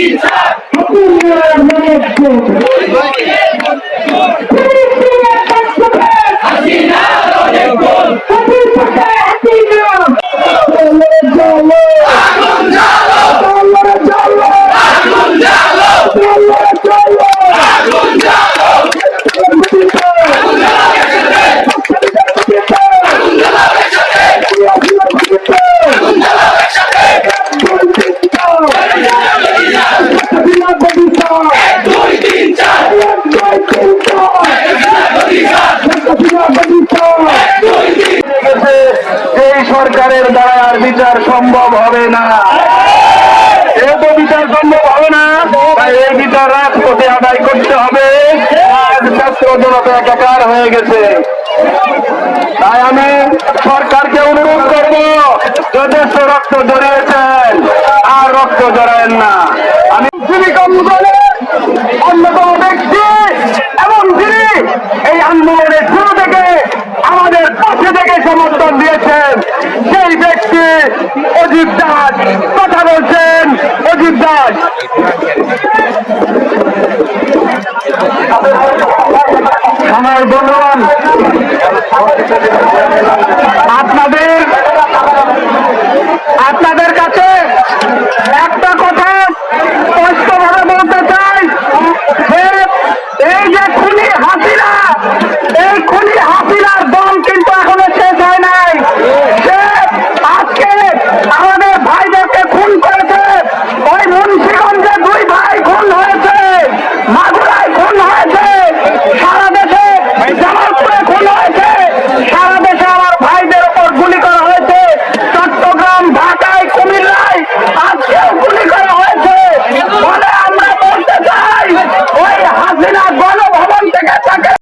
Yeah, man, yeah. সরকারের দ্বারা আর বিচার সম্ভব হবে না। যেহেতু বিচার সম্ভব হবে না, তাই এই বিচার রাজপথে আদায় করতে হবে। ছাত্র জনতা একাকার হয়ে গেছে। তাই আমি সরকারকে অনুরোধ করব, যথেষ্ট রক্ত জড়িয়েছেন, আর রক্ত জড়ায়েন না। আমি জীবিকা অজিত দাস কথা বলছেন অজিত দাস। আমার বন্ধুরা